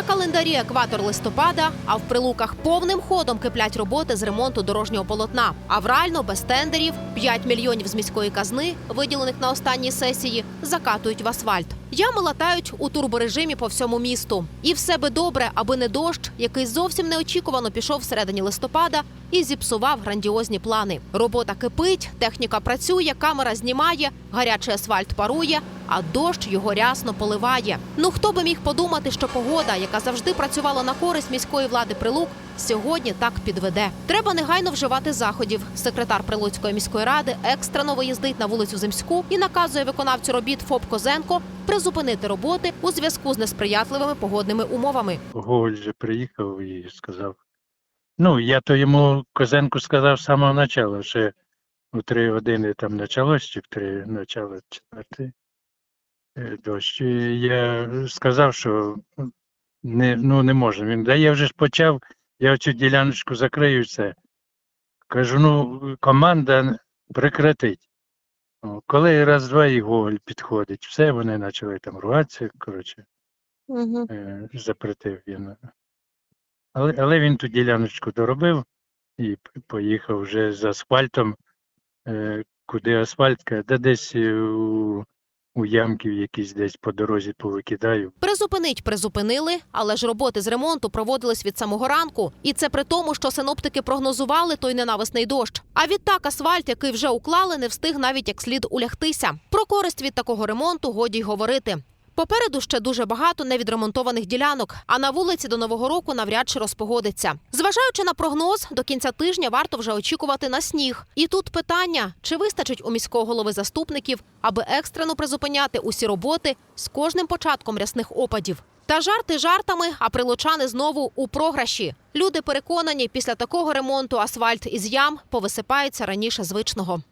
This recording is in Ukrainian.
календарі екватор листопада, а в прилуках повним ходом киплять роботи з ремонту дорожнього полотна. Аврально без тендерів 5 мільйонів з міської казни, виділених на останній сесії, закатують в асфальт. Ями латають у турборежимі по всьому місту. І все би добре, аби не дощ, який зовсім неочікувано пішов всередині листопада і зіпсував грандіозні плани. Робота кипить, техніка працює, камера знімає, гарячий асфальт парує, а дощ його рясно поливає. Ну хто би міг подумати, що погода, яка завжди працювала на користь міської влади Прилук, сьогодні так підведе. Треба негайно вживати заходів. Секретар Прилуцької міської ради екстрено виїздить на вулицю Земську і наказує виконавцю робіт ФОП Козенко призупинити роботи у зв'язку з несприятливими погодними умовами. Гоголь приїхав і сказав. Ну, я то йому Козенку сказав з самого початку, ще у три години там почалось, чи в три почало четвертий е, дощ. І я сказав, що не, ну, не можна. Він, да я вже ж почав, я оцю діляночку закрию і все. Кажу, ну, команда прекратить. Коли раз-два і Гоголь підходить, все, вони почали там ругатися, коротше е, запретив він. Але, але він ту діляночку доробив і поїхав вже з асфальтом. Е, куди асфальт, каже, да десь е, у, у ямків якісь десь по дорозі повикидаю. Призупинить призупинили, але ж роботи з ремонту проводились від самого ранку. І це при тому, що синоптики прогнозували той ненависний дощ. А відтак асфальт, який вже уклали, не встиг навіть як слід улягтися. Про користь від такого ремонту годі й говорити. Попереду ще дуже багато невідремонтованих ділянок, а на вулиці до нового року навряд чи розпогодиться. Зважаючи на прогноз, до кінця тижня варто вже очікувати на сніг. І тут питання: чи вистачить у міського голови заступників, аби екстрено призупиняти усі роботи з кожним початком рясних опадів. Та жарти жартами, а прилучани знову у програші. Люди переконані, після такого ремонту асфальт із ям повисипається раніше звичного.